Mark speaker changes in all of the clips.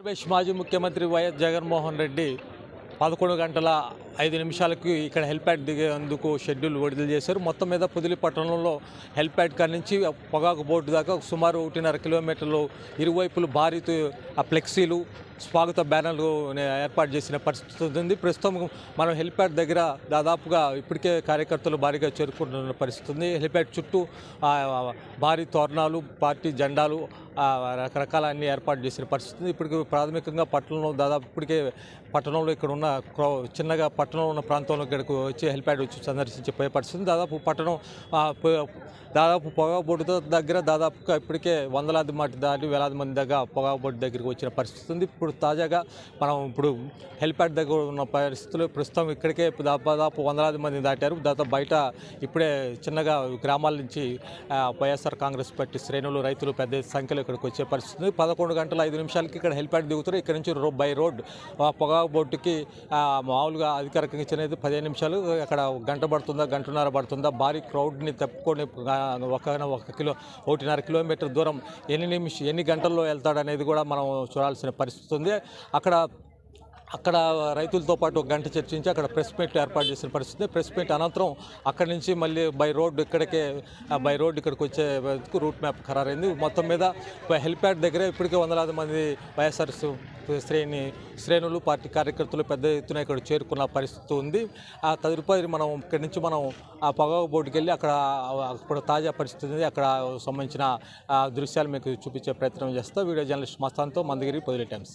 Speaker 1: Andhra Pradesh మాజీ ముఖ్యమంత్రి YS Jaganmohan Reddy పదకొండు గంటల ఐదు నిమిషాలకు ఇక్కడ హెల్ప్యాడ్ దిగేందుకు షెడ్యూల్ విడుదల చేశారు. మొత్తం మీద పుదిలి పట్టణంలో హెల్ప్యాడ్ కాడ కాడి నుంచి పొగాకు బోర్డు దాకా సుమారు ఒకటిన్నర కిలోమీటర్లు ఇరువైపులు భారీ ఆ ఫ్లెక్సీలు స్వాగత బ్యానర్లు ఏర్పాటు చేసిన పరిస్థితి ఉంది. ప్రస్తుతం మనం హెలిప్యాడ్ దగ్గర దాదాపుగా ఇప్పటికే కార్యకర్తలు భారీగా చేరుకుంటున్న పరిస్థితి ఉంది. హెలిప్యాడ్ చుట్టూ భారీ తోరణాలు పార్టీ జెండాలు రకరకాల అన్ని ఏర్పాటు చేసిన పరిస్థితి ఉంది. ఇప్పటికి ప్రాథమికంగా పట్టణంలో దాదాపు ఇప్పటికే పట్టణంలో ఇక్కడ ఉన్న చిన్నగా చిన్నగా పట్టణంలో ఉన్న ప్రాంతంలో ఇక్కడికి వచ్చి హెలిప్యాడ్ వచ్చి సందర్శించి పోయే పరిస్థితి దాదాపు పట్టణం దాదాపు పొగబొడ్డు దగ్గర దాదాపుగా ఇప్పటికే వందలాది మాటి దాటి వేలాది మంది దగ్గర పొగబొడ్డు దగ్గరికి వచ్చిన పరిస్థితి ఉంది. ఇప్పుడు తాజాగా మనం ఇప్పుడు హెలిప్యాడ్ దగ్గర ఉన్న పరిస్థితులు ప్రస్తుతం ఇక్కడికే దాదాపు వందలాది మంది దాటారు. దాదాపు బయట ఇప్పుడే చిన్నగా గ్రామాల నుంచి వైఎస్ఆర్ కాంగ్రెస్ పార్టీ శ్రేణులు రైతులు పెద్ద సంఖ్యలో ఇక్కడికి వచ్చే పరిస్థితి ఉంది. పదకొండు గంటల ఐదు నిమిషాలకి ఇక్కడ హెలిప్యాడ్ దిగుతారు ఇక్కడ నుంచి బై రోడ్ ఆ మామూలుగా అధిక ఆ, ఇచ్చినది పదిహేను నిమిషాలు. అక్కడ గంట పడుతుందా గంటన్నర పడుతుందా? భారీ క్రౌడ్ని తప్పుకొని ఒక ఒక కిలో ఒకటిన్నర కిలోమీటర్ దూరం ఎన్ని నిమిషం ఎన్ని గంటల్లో వెళ్తాడనేది కూడా మనం చూడాల్సిన పరిస్థితి ఉంది అక్కడ అక్కడ రైతులతో పాటు ఒక గంట చర్చించి అక్కడ ప్రెస్ మీట్ ఏర్పాటు చేసిన పరిస్థితి. ప్రెస్ మీట్ అనంతరం అక్కడి నుంచి మళ్ళీ బై రోడ్ ఇక్కడికే బై రోడ్ ఇక్కడికి వచ్చే రూట్ మ్యాప్ ఖరారైంది. మొత్తం మీద హెలిప్యాడ్ దగ్గరే ఇప్పటికే వందలాది మంది వైఎస్ఆర్స్ శ్రేణి శ్రేణులు పార్టీ కార్యకర్తలు పెద్ద ఎత్తున ఇక్కడ చేరుకున్న పరిస్థితి ఉంది. ఆ తదుపరి మనం ఇక్కడి నుంచి మనం ఆ పొగాకు బోర్డుకి వెళ్ళి అక్కడ అక్కడ తాజా పరిస్థితి ఉంది. అక్కడ సంబంధించిన దృశ్యాలు మీకు చూపించే ప్రయత్నం చేస్తా. వీడియో జర్నలిస్ట్ మస్తాన్తో మందగిరి పొదిలి టైమ్స్.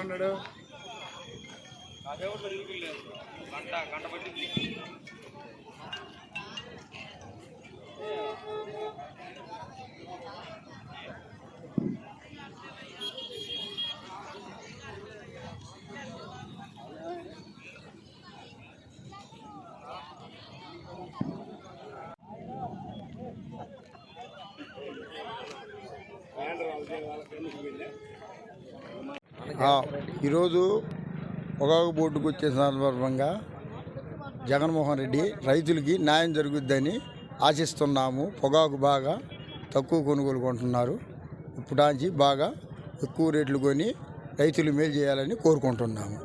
Speaker 2: ఉన్నాడు ఆ, ఈరోజు పొగాకు బోర్డుకు వచ్చే సందర్భంగా జగన్మోహన్ రెడ్డి రైతులకి న్యాయం జరుగుద్దని ఆశిస్తున్నాము. పొగాకు బాగా తక్కువ కొనుగోలు కొంటున్నారు. ఇప్పుడాంచి బాగా ఎక్కువ రేట్లు కొని రైతులు మేలు చేయాలని కోరుకుంటున్నాము.